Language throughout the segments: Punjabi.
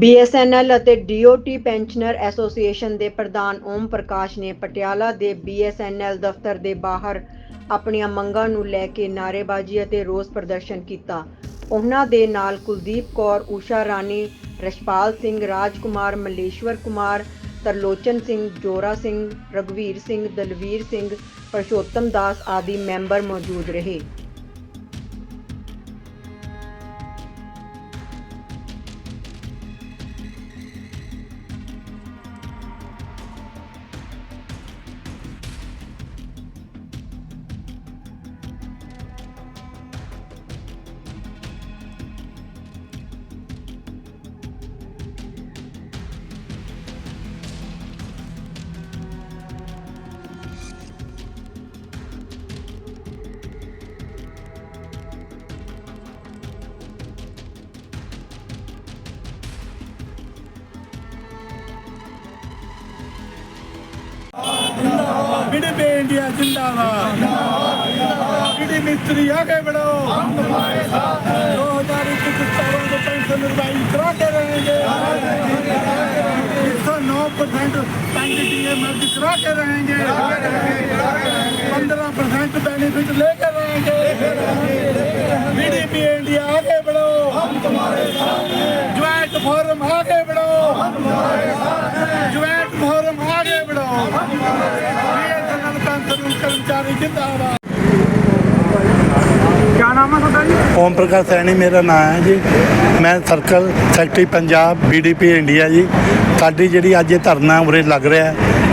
ਬੀਐਸਐਨਐਲ ਅਤੇ ਡੀਓਟੀ ਪੈਨਸ਼ਨਰ ਐਸੋਸੀਏਸ਼ਨ ਦੇ ਪ੍ਰਧਾਨ ਓਮ ਪ੍ਰਕਾਸ਼ ਨੇ ਪਟਿਆਲਾ ਦੇ ਬੀਐਸਐਨਐਲ ਦਫ਼ਤਰ ਦੇ ਬਾਹਰ ਆਪਣੀਆਂ ਮੰਗਾਂ ਨੂੰ ਲੈ ਕੇ ਨਾਅਰੇਬਾਜ਼ੀ ਅਤੇ ਰੋਸ ਪ੍ਰਦਰਸ਼ਨ ਕੀਤਾ। ਉਹਨਾਂ ਦੇ ਨਾਲ ਕੁਲਦੀਪ ਕੌਰ, ਊਸ਼ਾ ਰਾਣੀ ਰਸ਼ਪਾਲ ਸਿੰਘ, ਰਾਜਕੁਮਾਰ, ਮਲੇਸ਼ਵਰ ਕੁਮਾਰ, ਤਰਲੋਚਨ ਸਿੰਘ, ਜੋਰਾ ਸਿੰਘ ਰਗਵੀਰ ਸਿੰਘ, ਦਲਵੀਰ ਸਿੰਘ, ਪਰਸ਼ੋਤਮ ਦਾਸ ਆਦਿ ਮੈਂਬਰ ਮੌਜੂਦ ਰਹੇ। बीडीपी इंडिया जिंदाबाद बीडी मिस्त्री आगे बढ़ो हम तुम्हारे साथ हैं दो हजार इक्कीस चारों को पेंशन रिवाइज कराते रहेंगे एक सौ नौ परसेंट डी मर्ज कराते रहेंगे पंद्रह परसेंट बेनिफिट लेके रहेंगे बीडीपी इंडिया आगे बढ़ो हम तुम्हारे साथ हैं ज्वाइंट फोरम आगे बढ़ो ਓਮ ਪ੍ਰਕਾਸ਼ ਸੈਣੀ, ਮੇਰਾ ਨਾਮ ਹੈ ਜੀ। ਮੈਂ circle secretary Punjab BDP India ਜੀ। ਸਾਡੀ ਜਿਹੜੀ ਅੱਜ ਇਹ ਧਰਨਾ ਉਰੇ ਲੱਗ ਰਿਹਾ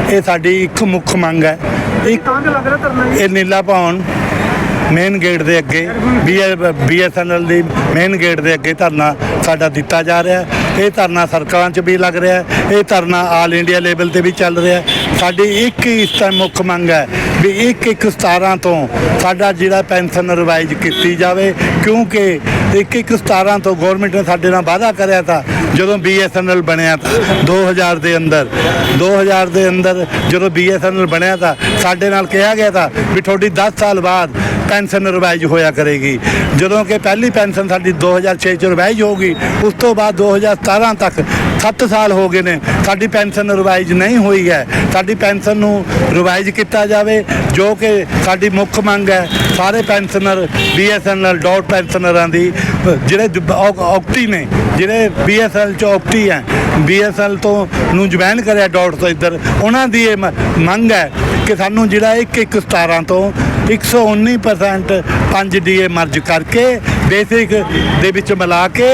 ਇਹ ਸਾਡੀ ਇੱਕ ਮੁੱਖ ਮੰਗ ਹੈ। ਇਹ ਤਾਂ ਲੱਗ ਰਿਹਾ ਧਰਨਾ ਇਹ ਨੀਲਾ ਭਵਨ ਮੇਨ ਗੇਟ ਦੇ ਅੱਗੇ ਬੀਐਸਐਨਐਲ ਦੀ ਮੇਨ ਗੇਟ ਦੇ ਅੱਗੇ ਧਰਨਾ ਸਾਡਾ ਦਿੱਤਾ ਜਾ ਰਿਹਾ ਇਹ ਧਰਨਾ ਸਰਕਾਰਾਂ 'ਚ ਵੀ ਲੱਗ ਰਿਹਾ ਹੈ। ਇਹ ਧਰਨਾ ਆਲ ਇੰਡੀਆ ਲੈਵਲ ਤੇ ਵੀ ਚੱਲ ਰਿਹਾ ਹੈ। ਸਾਡੀ ਇੱਕ ਹੀ ਇਸ ਟਾਈਮ ਮੁੱਖ ਮੰਗ ਹੈ ਵੀ ਇੱਕ ਇੱਕ 17 ਤੋਂ ਸਾਡਾ ਜਿਹੜਾ ਪੈਨਸ਼ਨ ਰਿਵਾਈਜ਼ ਕੀਤੀ ਜਾਵੇ, ਕਿਉਂਕਿ ਇੱਕ ਇੱਕ 17 ਤੋਂ ਗਵਰਨਮੈਂਟ ਨੇ ਸਾਡੇ ਨਾਲ ਵਾਅਦਾ ਕਰਿਆ ਤਾਂ ਜਦੋਂ ਬੀਐਸਐਨਐਲ ਬਣਿਆ ਤਾਂ 2000 ਦੇ ਅੰਦਰ 2000 ਦੇ ਅੰਦਰ ਜਦੋਂ ਬੀਐਸਐਨਐਲ ਬਣਿਆ ਤਾਂ ਸਾਡੇ ਨਾਲ ਕਿਹਾ ਗਿਆ ਤਾਂ ਵੀ ਤੁਹਾਡੀ 10 ਸਾਲ ਬਾਅਦ ਪੈਨਸ਼ਨ ਰਿਵਾਈਜ਼ ਹੋਇਆ ਕਰੇਗੀ। ਜਦੋਂ ਕਿ ਪਹਿਲੀ ਪੈਨਸ਼ਨ ਸਾਡੀ 2006 ਚ ਰਿਵਾਈਜ਼ ਹੋਊਗੀ, ਉਸ ਤੋਂ ਬਾਅਦ 2017 ਤੱਕ 7 ਸਾਲ ਹੋ ਗਏ ਨੇ, ਸਾਡੀ ਪੈਨਸ਼ਨ ਰਿਵਾਈਜ਼ ਨਹੀਂ ਹੋਈ ਹੈ। ਸਾਡੀ ਪੈਨਸ਼ਨ ਨੂੰ ਰਿਵਾਈਜ਼ ਕੀਤਾ ਜਾਵੇ, ਜੋ ਕਿ ਸਾਡੀ ਮੁੱਖ ਮੰਗ ਹੈ, ਸਾਰੇ ਪੈਨਸ਼ਨਰ ਬੀਐਸਐਨਐਲ ਡਾਟ ਪੈਨਸ਼ਨਰਾਂ ਦੀ, ਜਿਹੜੇ ਜ- ਔ- ਔਕਟੀ ਨੇ, ਜਿਹੜੇ ਬੀਐਸਐਲ ਚ ਔਕਟੀ ਹੈ ਬੀਐਸਐਲ ਤੋਂ ਨੂੰ ਜੁਆਇਨ ਕਰਿਆ ਡਾਟ ਤੋਂ ਇੱਧਰ। ਉਹਨਾਂ ਦੀ ਇਹ ਮ- ਮੰਗ ਹੈ ਕਿ ਸਾਨੂੰ ਜਿਹੜਾ 1 1 17 ਤੋਂ 119% 5 ਡੀਏ ਮਰਜ ਕਰਕੇ ਬੇਸਿਕ ਦੇ ਵਿੱਚ ਮਿਲਾ ਕੇ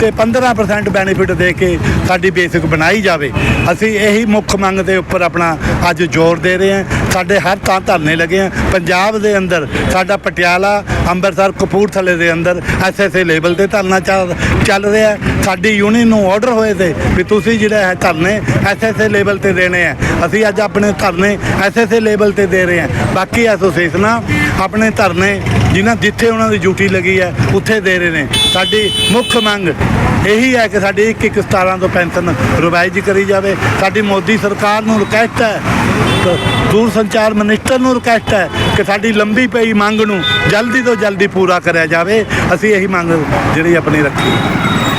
ਤੇ 15% ਬੈਨੀਫਿਟ ਦੇ ਕੇ ਸਾਡੀ ਬੇਸਿਕ ਬਣਾਈ ਜਾਵੇ। ਅਸੀਂ ਇਹੀ ਮੁੱਖ ਮੰਗ ਦੇ ਉੱਪਰ ਆਪਣਾ ਅੱਜ ਜ਼ੋਰ ਦੇ ਰਹੇ ਹਾਂ। ਸਾਡੇ ਹਰ ਥਾਂ ਧਰਨੇ ਲੱਗੇ ਆ ਪੰਜਾਬ ਦੇ ਅੰਦਰ ਸਾਡਾ ਪਟਿਆਲਾ ਅੰਮ੍ਰਿਤਸਰ ਕਪੂਰਥਲੇ ਦੇ ਅੰਦਰ ਐਸਐਸਏ ਲੈਵਲ ਤੇ ਧਰਨਾ ਚੱਲ ਚੱਲ ਰਿਹਾ ਸਾਡੀ ਯੂਨੀਅਨ ਨੂੰ ਆਰਡਰ ਹੋਏ ਤੇ ਵੀ ਤੁਸੀਂ ਜਿਹੜਾ ਹੈ ਧਰਨੇ ਐਸਐਸਏ ਲੈਵਲ ਤੇ ਦੇਣੇ ਆ ਅਸੀਂ ਅੱਜ ਆਪਣੇ ਧਰਨੇ ਐਸਐਸਏ ਲੈਵਲ ਤੇ ਦੇ ਰਹੇ ਹਾਂ। ਬਾਕੀ ਐਸੋਸੀਏਸ਼ਨਾਂ ਆਪਣੇ ਧਰਨੇ ਜਿਨ੍ਹਾਂ ਜਿੱਥੇ ਉਹਨਾਂ ਦੀ ਡਿਊਟੀ ਲੱਗੀ ਹੈ, ਉੱਥੇ ਦੇ ਰਹੇ ਨੇ। ਸਾਡੀ ਮੁੱਖ ਮੰਗ ਇਹੀ ਹੈ ਕਿ ਸਾਡੀ ਇੱਕ ਇੱਕ 17 ਤੋਂ ਪੈਨਸ਼ਨ ਰਿਵਾਈਜ਼ ਕਰੀ ਜਾਵੇ। ਸਾਡੀ ਮੋਦੀ ਸਰਕਾਰ ਨੂੰ ਰਿਕਵੈਸਟ ਹੈ, ਦੂਰ ਸੰਚਾਰ ਮਿਨਿਸਟਰ ਨੂੰ ਰਿਕਵੈਸਟ ਹੈ ਕਿ ਸਾਡੀ ਲੰਬੀ ਪਈ ਮੰਗ ਨੂੰ ਜਲਦੀ ਤੋਂ ਜਲਦੀ ਪੂਰਾ ਕਰਿਆ ਜਾਵੇ ਅਸੀਂ ਇਹੀ ਮੰਗ ਜਿਹੜੀ ਆਪਣੀ ਰੱਖੀ।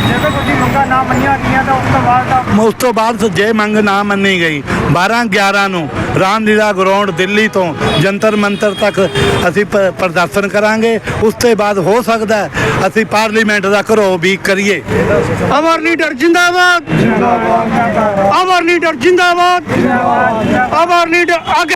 ਜਦੋਂ ਤੁਸੀਂ ਮੰਗਾਂ ਉਸ ਤੋਂ ਬਾਅਦ ਜੇ ਮੰਗ ਨਾ ਮੰਨੀ ਗਈ 12 11 ਨੂੰ ਰਾਮਲੀਲਾ ਗਰਾਊਂਡ ਦਿੱਲੀ ਤੋਂ ਜੰਤਰ ਮੰਤਰ ਤੱਕ ਅਸੀਂ ਪ੍ਰਦਰਸ਼ਨ ਕਰਾਂਗੇ। ਉਸ ਤੋਂ ਬਾਅਦ ਹੋ ਸਕਦਾ ਅਸੀਂ ਪਾਰਲੀਮੈਂਟ ਦਾ ਘਰੋ ਵੀ ਕਰੀਏ। ਅਮਰ ਲੀਡਰ ਜਿੰਦਾਬਾਦ। ਜਿੰਦਾਬਾਦ ਅਮਰ ਲੀਡਰ ਜਿੰਦਾਬਾਦ ਜਿੰਦਾਬਾਦ। ਅਮਰ ਲੀਡਰ ਅੱਗੇ